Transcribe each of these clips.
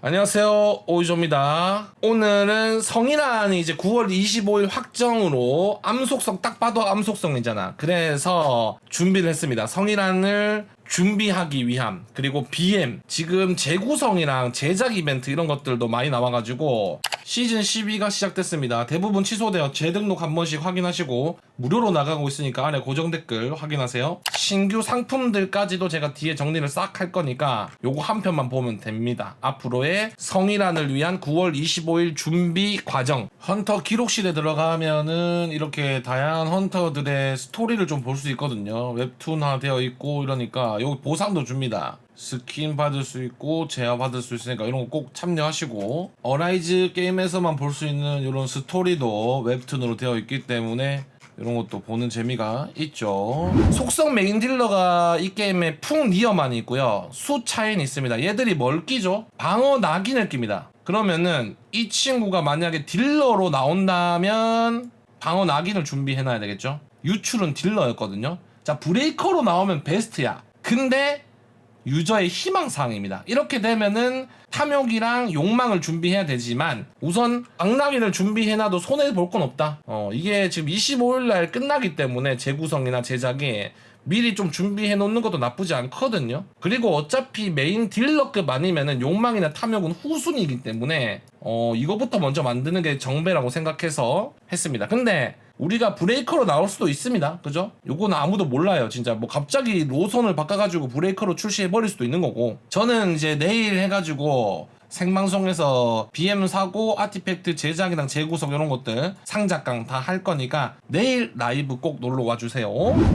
안녕하세요. 오이조입니다. 오늘은 성인환이 이제 9월 25일 확정으로 암속성 딱 봐도 암속성이잖아. 그래서 준비를 했습니다. 성인환을 준비하기 위함 그리고 BM 지금 재구성이랑 제작 이벤트 이런 것들도 많이 나와가지고 시즌 12가 시작됐습니다. 대부분 취소되어 재등록 한 번씩 확인하시고 무료로 나가고 있으니까 아래 고정 댓글 확인하세요. 신규 상품들까지도 제가 뒤에 정리를 싹 할 거니까 요거 한 편만 보면 됩니다. 앞으로의 성인환을 위한 9월 25일 준비 과정. 헌터 기록실에 들어가면은 이렇게 다양한 헌터들의 스토리를 좀 볼 수 있거든요. 웹툰화 되어 있고 이러니까 여기 보상도 줍니다 스킨 받을 수 있고 제화 받을 수 있으니까 이런 거 꼭 참여하시고 어라이즈 게임에서만 볼 수 있는 이런 스토리도 웹툰으로 되어 있기 때문에 이런 것도 보는 재미가 있죠. 속성 메인 딜러가 이 게임에 풍 니어만 있고요. 수 차인 있습니다. 얘들이 뭘 끼죠? 방어 낙인을 낍니다. 그러면은 이 친구가 만약에 딜러로 나온다면 방어 낙인을 준비해놔야 되겠죠? 유출은 딜러였거든요. 자 브레이커로 나오면 베스트야. 근데 유저의 희망사항입니다. 이렇게 되면은 탐욕이랑 욕망을 준비해야 되지만 우선 악락인을 준비해놔도 손해볼 건 없다. 어, 이게 지금 25일날 끝나기 때문에 재구성이나 제작이 미리 좀 준비해 놓는 것도 나쁘지 않거든요. 그리고 어차피 메인 딜러급 아니면은 욕망이나 탐욕은 후순위이기 때문에 어, 이거부터 먼저 만드는 게 정배라고 생각해서 했습니다. 근데 우리가 브레이커로 나올 수도 있습니다. 그죠? 요거는 아무도 몰라요. 진짜 뭐 갑자기 로선을 바꿔가지고 브레이커로 출시해버릴 수도 있는 거고. 저는 이제 내일 해가지고 생방송에서 BM 사고 아티팩트 제작이랑 재구성 이런 것들 상작강 다 할 거니까 내일 라이브 꼭 놀러 와주세요.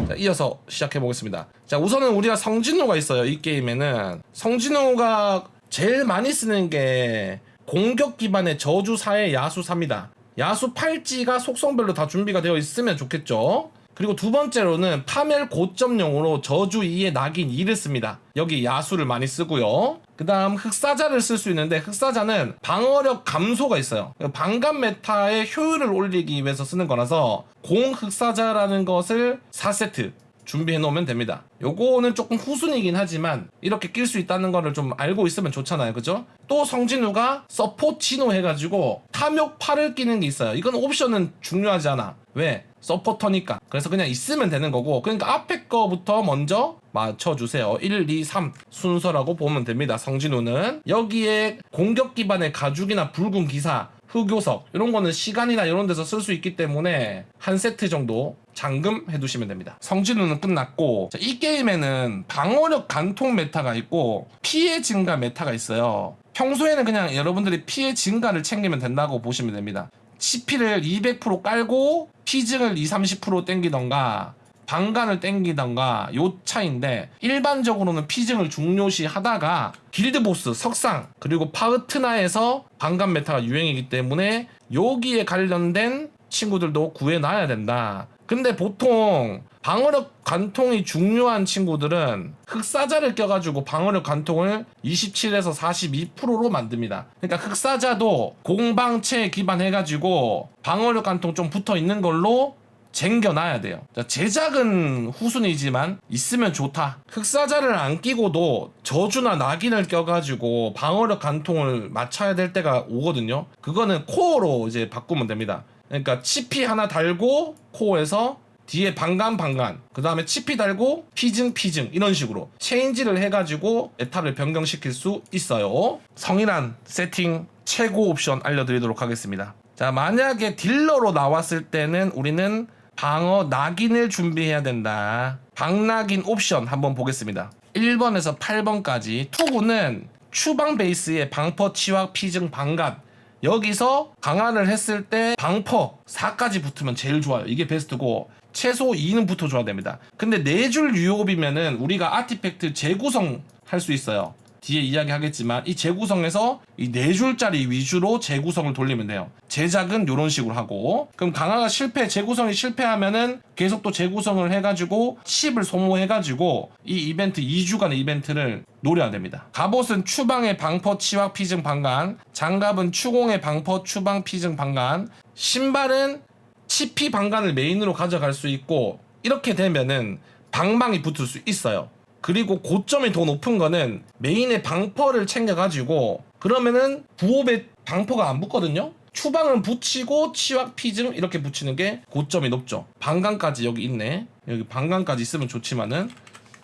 자, 이어서 시작해 보겠습니다. 자, 우선은 우리가 성진호가 있어요. 이 게임에는 성진호가 제일 많이 쓰는 게 공격 기반의 저주사의 야수사입니다. 야수 팔찌가 속성별로 다 준비가 되어 있으면 좋겠죠. 그리고 두 번째로는 파멸 고점용으로 저주 2의 낙인 2를 씁니다. 여기 야수를 많이 쓰고요. 그 다음 흑사자를 쓸 수 있는데 흑사자는 방어력 감소가 있어요. 방감 메타의 효율을 올리기 위해서 쓰는 거라서 공 흑사자라는 것을 4세트 준비해 놓으면 됩니다. 요거는 조금 후순이긴 하지만 이렇게 낄 수 있다는 거를 좀 알고 있으면 좋잖아요. 그죠? 또 성진우가 서포치노 해가지고 탐욕 팔을 끼는 게 있어요. 이건 옵션은 중요하지 않아. 왜? 서포터니까. 그래서 그냥 있으면 되는 거고. 그러니까 앞에 거부터 먼저 맞춰주세요. 1, 2, 3 순서라고 보면 됩니다. 성진우는. 여기에 공격 기반의 가죽이나 붉은 기사, 흑요석 이런 거는 시간이나 이런 데서 쓸 수 있기 때문에 한 세트 정도 잠금 해두시면 됩니다. 성진우는 끝났고 자, 이 게임에는 방어력 간통 메타가 있고 피해 증가 메타가 있어요. 평소에는 그냥 여러분들이 피해 증가를 챙기면 된다고 보시면 됩니다. CP를 200% 깔고 피증을 2, 30% 땡기던가 방간을 땡기던가 요 차인데 일반적으로는 피증을 중요시 하다가 길드보스 석상 그리고 파흐트나에서 방간 메타가 유행이기 때문에 여기에 관련된 친구들도 구해놔야 된다. 근데 보통 방어력 관통이 중요한 친구들은 흑사자를 껴가지고 방어력 관통을 27에서 42%로 만듭니다. 그러니까 흑사자도 공방체 기반해가지고 방어력 관통 좀 붙어 있는 걸로 쟁겨놔야 돼요. 자, 제작은 후순이지만 있으면 좋다. 흑사자를 안 끼고도 저주나 낙인을 껴가지고 방어력 간통을 맞춰야 될 때가 오거든요. 그거는 코어로 이제 바꾸면 됩니다. 그러니까 치피 하나 달고 코어에서 뒤에 방간 방간 그 다음에 치피 달고 피증 피증 이런 식으로 체인지를 해가지고 에타를 변경시킬 수 있어요 성인한 세팅 최고 옵션 알려드리도록 하겠습니다 자 만약에 딜러로 나왔을 때는 우리는 방어 낙인을 준비해야 된다 방낙인 옵션 한번 보겠습니다 1번에서 8번까지 투구는 추방 베이스의 방퍼 치확 피증 방간 여기서 강화를 했을 때 방퍼 4까지 붙으면 제일 좋아요. 이게 베스트고 최소 2는 붙어줘야 됩니다. 근데 4줄 유효비면은 우리가 아티팩트 재구성 할 수 있어요. 뒤에 이야기하겠지만 이 재구성에서 이 4줄짜리 위주로 재구성을 돌리면 돼요. 제작은 이런 식으로 하고 그럼 강화가 실패, 재구성이 실패하면은 계속 또 재구성을 해가지고 칩을 소모해가지고 이 이벤트 2주간의 이벤트를 노려야 됩니다. 갑옷은 추방의 방퍼 치확 피증 방간, 장갑은 추공의 방퍼 추방 피증 방간, 신발은 치피 방간을 메인으로 가져갈 수 있고 이렇게 되면은 방망이 붙을 수 있어요. 그리고 고점이 더 높은 거는 메인의 방퍼를 챙겨가지고 그러면은 부업에 방퍼가 안 붙거든요. 추방은 붙이고 치왁 피즘 이렇게 붙이는 게 고점이 높죠. 방광까지 여기 있네. 여기 방광까지 있으면 좋지만은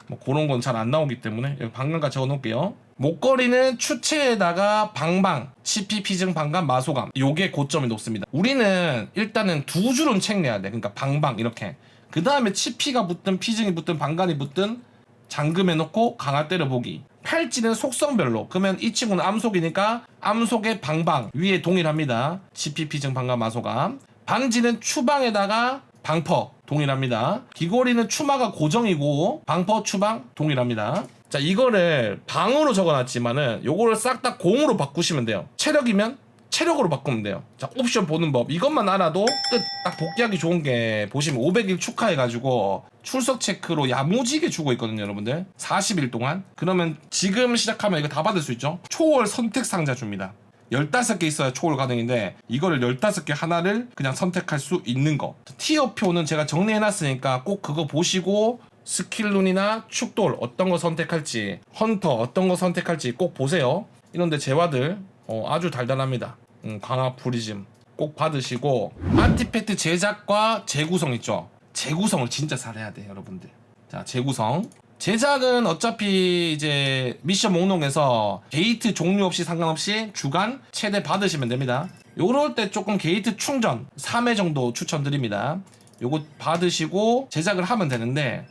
뭐 그런 건 잘 안 나오기 때문에 여기 방광까지 적어놓을게요. 목걸이는 추체에다가 방방, 치피, 피증, 방감, 마소감 요게 고점이 높습니다. 우리는 일단은 두 줄은 책내야 돼. 그러니까 방방 이렇게. 그 다음에 치피가 붙든 피증이 붙든 방간이 붙든 잠금해 놓고 강화 때려보기. 팔찌는 속성별로. 그러면 이 친구는 암속이니까 암속의 방방 위에 동일합니다. 치피, 피증, 방감, 마소감. 반지는 추방에다가 방퍼 동일합니다. 귀걸이는 추마가 고정이고 방퍼 추방 동일합니다. 자 이거를 방으로 적어놨지만은 요거를 싹 다 공으로 바꾸시면 돼요. 체력이면 체력으로 바꾸면 돼요. 자 옵션 보는 법. 이것만 알아도 끝. 딱 복귀하기 좋은 게 보시면 500일 축하해가지고 출석 체크로 야무지게 주고 있거든요 여러분들. 40일 동안. 그러면 지금 시작하면 이거 다 받을 수 있죠? 초월 선택 상자 줍니다. 15개 있어야 초월 가능인데 이거를 15개 하나를 그냥 선택할 수 있는 거. 티어표는 제가 정리해놨으니까 꼭 그거 보시고 스킬룬이나 축돌 어떤 거 선택할지 헌터 어떤 거 선택할지 꼭 보세요. 이런데 재화들 어, 아주 달달합니다. 음, 강화 프리즘 꼭 받으시고 아티팩트 제작과 재구성 있죠? 재구성을 진짜 잘해야 돼 여러분들. 자 재구성. 제작은 어차피 이제 미션 목록에서 게이트 종류 없이 상관없이 주간 최대 받으시면 됩니다. 요럴 때 조금 게이트 충전 3회 정도 추천드립니다. 요거 받으시고 제작을 하면 되는데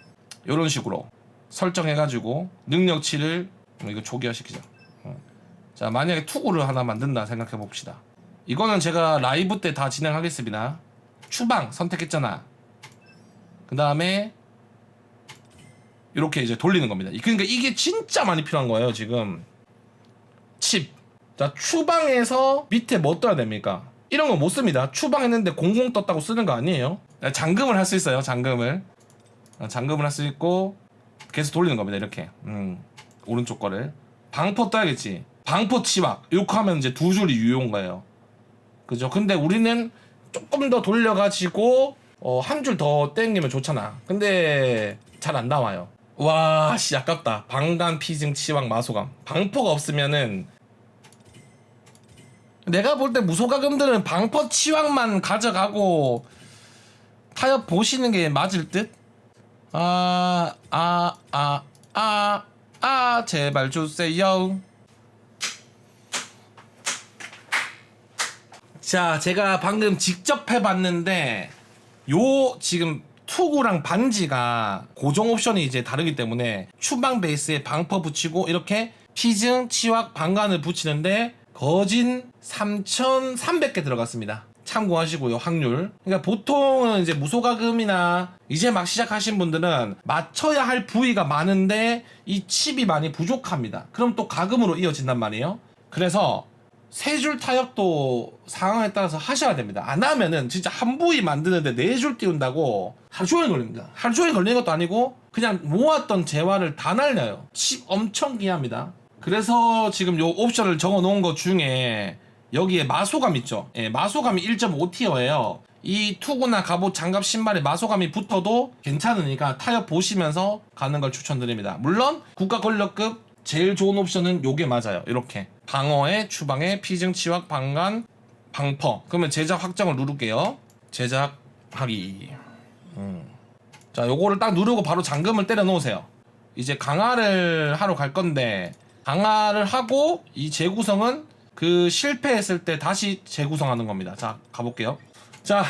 요런 식으로 설정해가지고 능력치를 뭐 이거 초기화시키자 어. 자 만약에 투구를 하나 만든다 생각해 봅시다 이거는 제가 라이브 때 다 진행하겠습니다 추방 선택했잖아 그 다음에 이렇게 이제 돌리는 겁니다. 그러니까 이게 진짜 많이 필요한 거예요 지금. 칩. 자 추방에서 밑에 뭐 떠야 됩니까? 이런 거 못 씁니다. 추방했는데 공공 떴다고 쓰는 거 아니에요. 아, 잠금을 할 수 있어요. 잠금을. 아, 잠금을 할 수 있고 계속 돌리는 겁니다. 이렇게. 음, 오른쪽 거를. 방포 떠야겠지. 방포 치박. 이렇게 하면 이제 두 줄이 유효한 거예요. 그죠? 근데 우리는 조금 더 돌려가지고 어, 한 줄 더 땡기면 좋잖아. 근데 잘 안 나와요. 와, 씨 아깝다. 방간 피증 치왕 마소감. 방포가 없으면은 내가 볼 때 무소가금들은 방포 치왕만 가져가고 타협 보시는 게 맞을 듯? 아, 아, 아, 아, 아, 제발 주세요. 자, 제가 방금 직접 해봤는데 요 지금 투구랑 반지가 고정 옵션이 이제 다르기 때문에 추방 베이스에 방퍼 붙이고 이렇게 피증, 치왁, 방간을 붙이는데 거진 3,300개 들어갔습니다. 참고하시고요 확률. 그러니까 보통은 이제 무소가금이나 이제 막 시작하신 분들은 맞춰야 할 부위가 많은데 이 칩이 많이 부족합니다. 그럼 또 가금으로 이어진단 말이에요. 그래서 세 줄 타협도 상황에 따라서 하셔야 됩니다. 안 하면은 진짜 한 부위 만드는데 네 줄 띄운다고 하루 종일 걸립니다. 하루 종일 걸리는 것도 아니고 그냥 모았던 재화를 다 날려요. 칩 엄청 귀합니다. 그래서 지금 요 옵션을 적어 놓은 것 중에 여기에 마소감 있죠. 예, 마소감이 1.5티어예요. 이 투구나 갑옷, 장갑, 신발에 마소감이 붙어도 괜찮으니까 타협 보시면서 가는 걸 추천드립니다. 물론 국가 권력급 제일 좋은 옵션은 요게 맞아요. 이렇게 방어에 추방에 피증 치확 방간 방퍼. 그러면 제작 확정을 누를게요. 제작하기. 음. 자, 요거를 딱 누르고 바로 잠금을 때려 놓으세요. 이제 강화를 하러 갈 건데 강화를 하고 이 재구성은 그 실패했을 때 다시 재구성하는 겁니다. 자, 가볼게요. 자,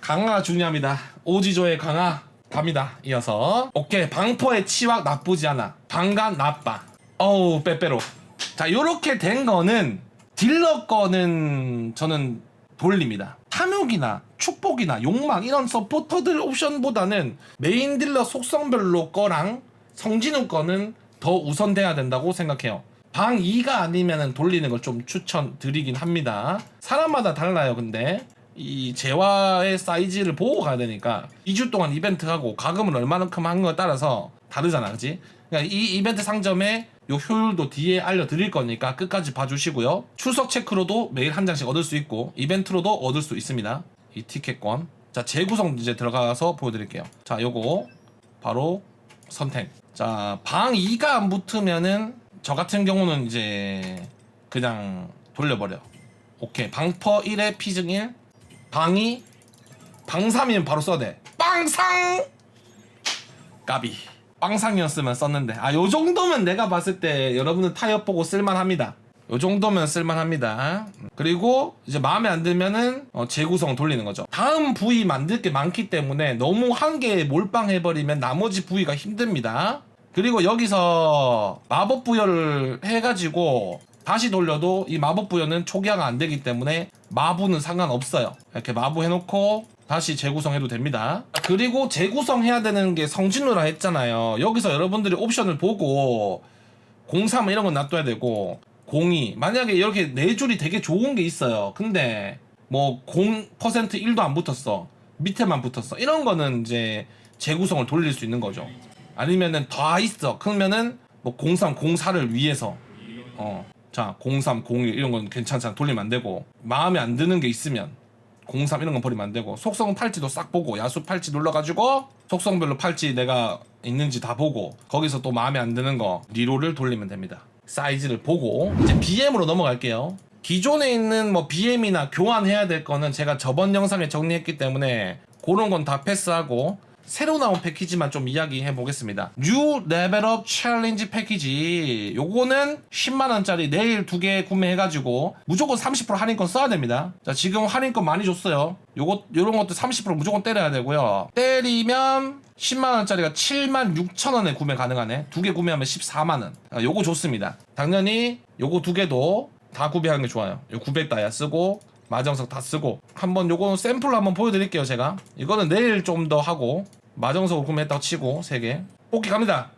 강화 중요합니다. 오지조의 강화 갑니다. 이어서 오케이 방포의 치확 나쁘지 않아. 방간 나빠. 어우 빼빼로. 자, 요렇게 된 거는 딜러 거는 저는 돌립니다. 탐욕이나 축복이나 욕망 이런 서포터들 옵션보다는 메인 딜러 속성별로 거랑 성진우 거는 더 우선돼야 된다고 생각해요. 방 2가 아니면 돌리는 걸 좀 추천드리긴 합니다. 사람마다 달라요, 근데. 이 재화의 사이즈를 보고 가야 되니까 2주 동안 이벤트 하고 가금을 얼마만큼 한 거에 따라서 다르잖아, 그지? 그러니까 이 이벤트 상점에 요 효율도 뒤에 알려드릴 거니까 끝까지 봐주시고요. 출석 체크로도 매일 한 장씩 얻을 수 있고 이벤트로도 얻을 수 있습니다. 이 티켓권. 자 재구성 이제 들어가서 보여드릴게요. 자 요거 바로 선택. 자방 2가 안 붙으면은 저 같은 경우는 이제 그냥 돌려버려 오케이 방퍼 1에 피증 1 방이 방 3이면 바로 돼 빵상 까비 빵상이었으면 썼는데. 아 요 정도면 내가 봤을 때 여러분은 타협 보고 쓸만합니다. 요 정도면 쓸만합니다. 그리고 이제 마음에 안 들면은 어, 재구성 돌리는 거죠. 다음 부위 만들 게 많기 때문에 너무 한 개에 몰빵해버리면 나머지 부위가 힘듭니다. 그리고 여기서 마법 부여를 해가지고 다시 돌려도 이 마법 부여는 초기화가 안 되기 때문에 마부는 상관없어요. 이렇게 마부 해놓고 다시 재구성해도 됩니다. 그리고 재구성해야 되는 게 성진우라 했잖아요. 여기서 여러분들이 옵션을 보고 03 이런 건 놔둬야 되고 02 만약에 이렇게 네 줄이 되게 좋은 게 있어요. 근데 뭐 0% 1도 안 붙었어. 밑에만 붙었어. 이런 거는 이제 재구성을 돌릴 수 있는 거죠. 아니면은 다 있어. 그러면은 뭐 03, 04를 위해서 어. 자, 03, 01 이런 건 괜찮잖아. 돌리면 안 되고. 마음에 안 드는 게 있으면 03 이런 건 버리면 안 되고. 속성 팔찌도 싹 보고 야수 팔찌 눌러 가지고 속성별로 팔찌 내가 있는지 다 보고 거기서 또 마음에 안 드는 거 리로를 돌리면 됩니다. 사이즈를 보고 이제 BM으로 넘어갈게요. 기존에 있는 뭐 BM이나 교환해야 될 거는 제가 저번 영상에 정리했기 때문에 그런 건 다 패스하고 새로 나온 패키지만 좀 이야기해 보겠습니다. 뉴 레벨업 챌린지 패키지. 요거는 10만원짜리 내일 두 개 구매해가지고 무조건 30% 할인권 써야 됩니다. 자, 지금 할인권 많이 줬어요. 요거, 요런 것도 30% 무조건 때려야 되고요. 때리면 10만원짜리가 7만 6천원에 구매 가능하네. 두 개 구매하면 14만원. 아, 요거 좋습니다. 당연히 요거 두 개도 다 구매하는 게 좋아요. 요 900 다이아 쓰고 마정석 다 쓰고 한번 요거 샘플로 한번 보여드릴게요 제가. 이거는 내일 좀 더 하고 마정석을 구매했다고 치고 3개. 뽑기 갑니다.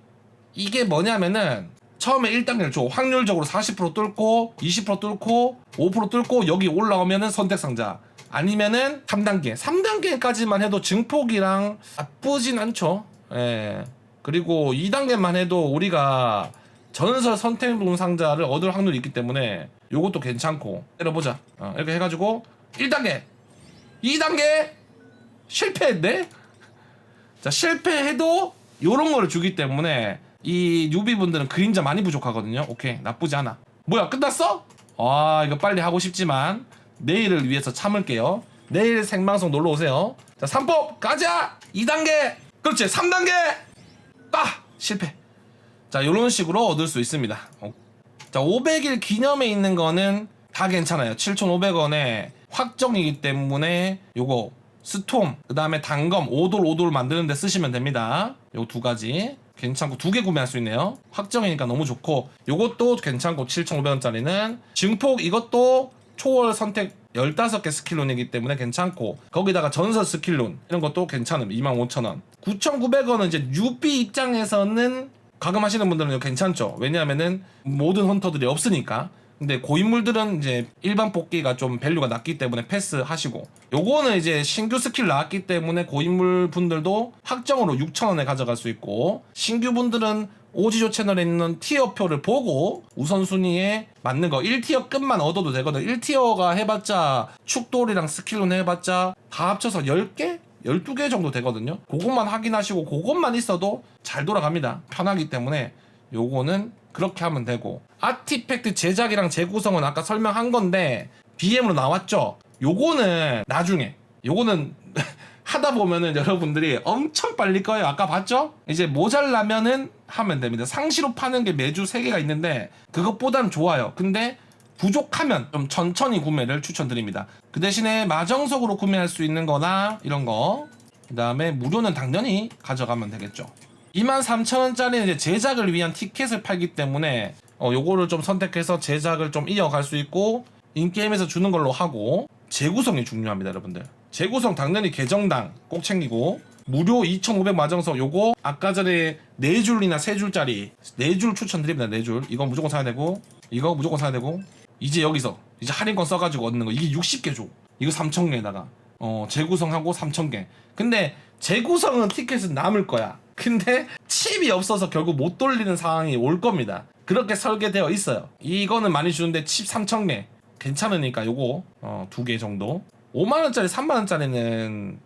이게 뭐냐면은 처음에 1단계를 줘. 확률적으로 40% 뚫고 20% 뚫고 5% 뚫고 여기 올라오면은 선택 상자. 아니면은 3단계. 3단계까지만 해도 증폭이랑 나쁘진 않죠. 예. 그리고 2단계만 해도 우리가 전설 선택론 상자를 얻을 확률이 있기 때문에 요것도 괜찮고 때려보자. 어, 이렇게 해가지고 1단계. 2단계 실패했네? 자 실패해도 요런 거를 주기 때문에 이 뉴비분들은 그림자 많이 부족하거든요. 오케이 나쁘지 않아. 뭐야 끝났어? 아 이거 빨리 하고 싶지만 내일을 위해서 참을게요. 내일 생방송 놀러 오세요. 자 3법 가자! 2단계! 그렇지 3단계! 빠 실패. 자, 요런 식으로 얻을 수 있습니다. 어. 자, 500일 기념에 있는 거는 다 괜찮아요. 7,500원에 확정이기 때문에 요거 스톰, 그 다음에 단검, 5돌 5돌 만드는데 쓰시면 됩니다. 요 두 가지. 괜찮고 두 개 구매할 수 있네요. 확정이니까 너무 좋고 요것도 괜찮고 7,500원짜리는 증폭 이것도 초월 선택 15개 스킬론이기 때문에 괜찮고 거기다가 전설 스킬론 이런 것도 괜찮음 25,000원 9,900원은 이제 뉴비 입장에서는 가금하시는 분들은 괜찮죠. 왜냐하면은 모든 헌터들이 없으니까. 근데 고인물들은 이제 일반 뽑기가 좀 밸류가 낮기 때문에 패스하시고. 요거는 이제 신규 스킬 나왔기 때문에 고인물 분들도 확정으로 6,000원에 가져갈 수 있고. 신규 분들은 오지조 채널에 있는 티어표를 보고 우선순위에 맞는 거 1티어 끝만 얻어도 되거든. 1티어가 해봤자 축돌이랑 스킬론 해봤자 다 합쳐서 10개? 12개 정도 되거든요 그것만 확인하시고 그것만 있어도 잘 돌아갑니다 편하기 때문에 요거는 그렇게 하면 되고 아티팩트 제작이랑 재구성은 아까 설명한 건데 BM으로 나왔죠 요거는 나중에 요거는 하다 보면은 여러분들이 엄청 빨릴 거예요. 아까 봤죠? 이제 모자라면은 하면 됩니다. 상시로 파는 게 매주 3개가 있는데 그것보단 좋아요. 근데 부족하면 좀 천천히 구매를 추천드립니다. 그 대신에 마정석으로 구매할 수 있는 거나 이런 거. 그 다음에 무료는 당연히 가져가면 되겠죠. 23,000원짜리는 이제 제작을 위한 티켓을 팔기 때문에 어, 요거를 좀 선택해서 제작을 좀 이어갈 수 있고 인게임에서 주는 걸로 하고 재구성이 중요합니다 여러분들 재구성 당연히 계정당 꼭 챙기고 무료 2,500 마정석 요거 아까 전에 4줄이나 3줄짜리 4줄 추천드립니다 4줄 이거 무조건 사야 되고 이거 무조건 사야 되고 이제 여기서 이제 할인권 써가지고 얻는 거. 이게 60개 줘. 이거 3,000개에다가. 어 재구성하고 3,000개. 근데 재구성은 티켓은 남을 거야. 근데 칩이 없어서 결국 못 돌리는 상황이 올 겁니다. 그렇게 설계되어 있어요. 이거는 많이 주는데 칩 3,000개. 괜찮으니까 요거 어, 두 개 정도. 5만원짜리 3만원짜리는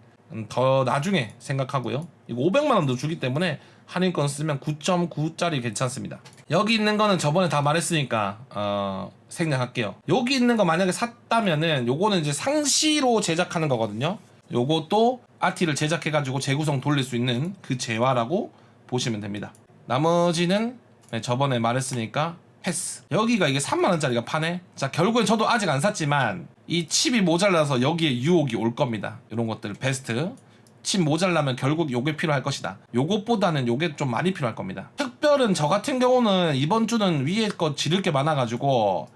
더 나중에 생각하고요. 이거 500만원도 주기 때문에 할인권 쓰면 9.9짜리 괜찮습니다. 여기 있는 거는 저번에 다 말했으니까 어, 생략할게요. 여기 있는 거 만약에 샀다면은 요거는 이제 상시로 제작하는 거거든요. 요것도 아티를 제작해가지고 재구성 돌릴 수 있는 그 재화라고 보시면 됩니다. 나머지는 네, 저번에 말했으니까 패스. 여기가 이게 3만원짜리가 파네? 자, 결국엔 저도 아직 안 샀지만 이 칩이 모자라서 여기에 유혹이 올 겁니다. 이런 것들 베스트. 칩 모자라면 결국 요게 필요할 것이다. 요것보다는 요게 좀 많이 필요할 겁니다. 특별은 저 같은 경우는 이번 주는 위에 거 지를 게 많아가지고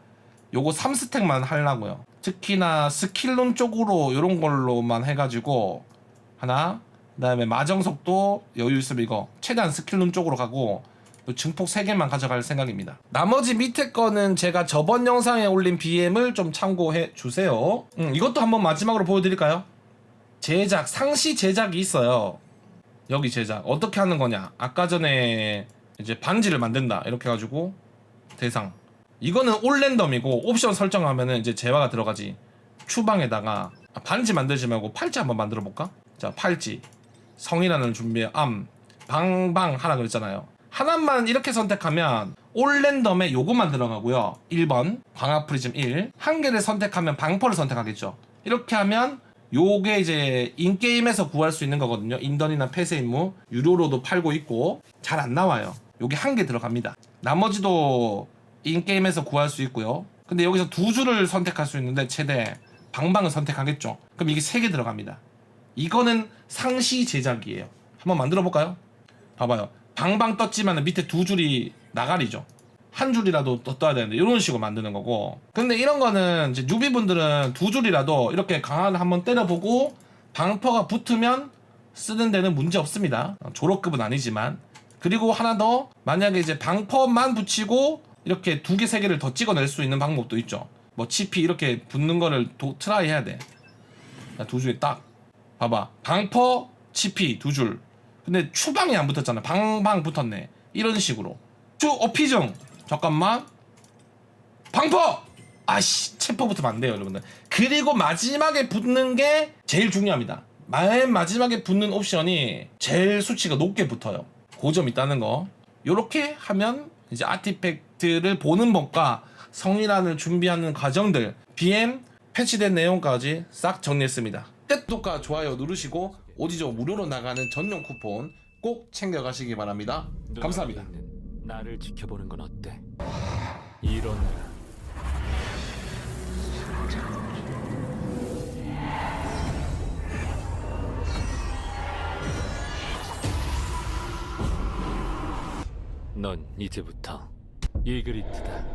요거 3스택만 하려고요. 특히나 스킬론 쪽으로 요런 걸로만 해가지고 하나 그다음에 마정석도 여유 있으면 이거 최대한 스킬론 쪽으로 가고 요 증폭 3개만 가져갈 생각입니다. 나머지 밑에 거는 제가 저번 영상에 올린 BM을 좀 참고해 주세요. 음, 이것도 한번 마지막으로 보여드릴까요? 제작, 상시 제작이 있어요. 여기 제작. 어떻게 하는 거냐? 아까 전에 이제 반지를 만든다. 이렇게 해가지고 대상. 이거는 올 랜덤이고 옵션 설정하면은 이제 재화가 들어가지. 추방에다가 아, 반지 만들지 말고 팔찌 한번 만들어 볼까? 자, 팔찌. 성이라는 준비해 암. 방방 하나 그랬잖아요. 하나만 이렇게 선택하면 올 랜덤에 요것만 들어가고요. 1번 광학 프리즘 1. 한 개를 선택하면 방퍼를 선택하겠죠. 이렇게 하면 요게 이제 인게임에서 구할 수 있는 거거든요. 인던이나 폐쇄 임무 유료로도 팔고 있고 잘 안 나와요. 요게 한 개 들어갑니다. 나머지도 인게임에서 구할 수 있고요. 근데 여기서 두 줄을 선택할 수 있는데 최대 방방을 선택하겠죠. 그럼 이게 세 개 들어갑니다. 이거는 상시 제작이에요. 한번 만들어 볼까요? 봐봐요. 방방 떴지만 밑에 두 줄이 나가리죠. 한 줄이라도 더 떠야 되는데 이런 식으로 만드는 거고. 근데 이런 거는 이제 뉴비분들은 두 줄이라도 이렇게 강화를 한번 때려보고 방퍼가 붙으면 쓰는 데는 문제 없습니다. 어, 졸업급은 아니지만. 그리고 하나 더 만약에 이제 방퍼만 붙이고 이렇게 두 개 세 개를 더 찍어낼 수 있는 방법도 있죠. 뭐 치피 이렇게 붙는 거를 도, 트라이 해야 돼. 자, 두 줄이 딱 봐봐 방퍼 치피 두 줄. 근데 추방이 안 붙었잖아. 방방 붙었네. 이런 식으로. 추 어피정 잠깐만. 방퍼. 아씨 체포 붙으면 안 돼요, 여러분들. 그리고 마지막에 붙는 게 제일 중요합니다. 맨 마지막에 붙는 옵션이 제일 수치가 높게 붙어요. 고점 있다는 거. 요렇게 하면 이제 아티팩트를 보는 법과 성인란을 준비하는 과정들, BM 패치된 내용까지 싹 정리했습니다. 구독과 좋아요 누르시고 오디오 무료로 나가는 전용 쿠폰 꼭 챙겨가시기 바랍니다. 감사합니다. 나를 지켜보는 건 어때? 이런 넌 이제부터 이그리트다.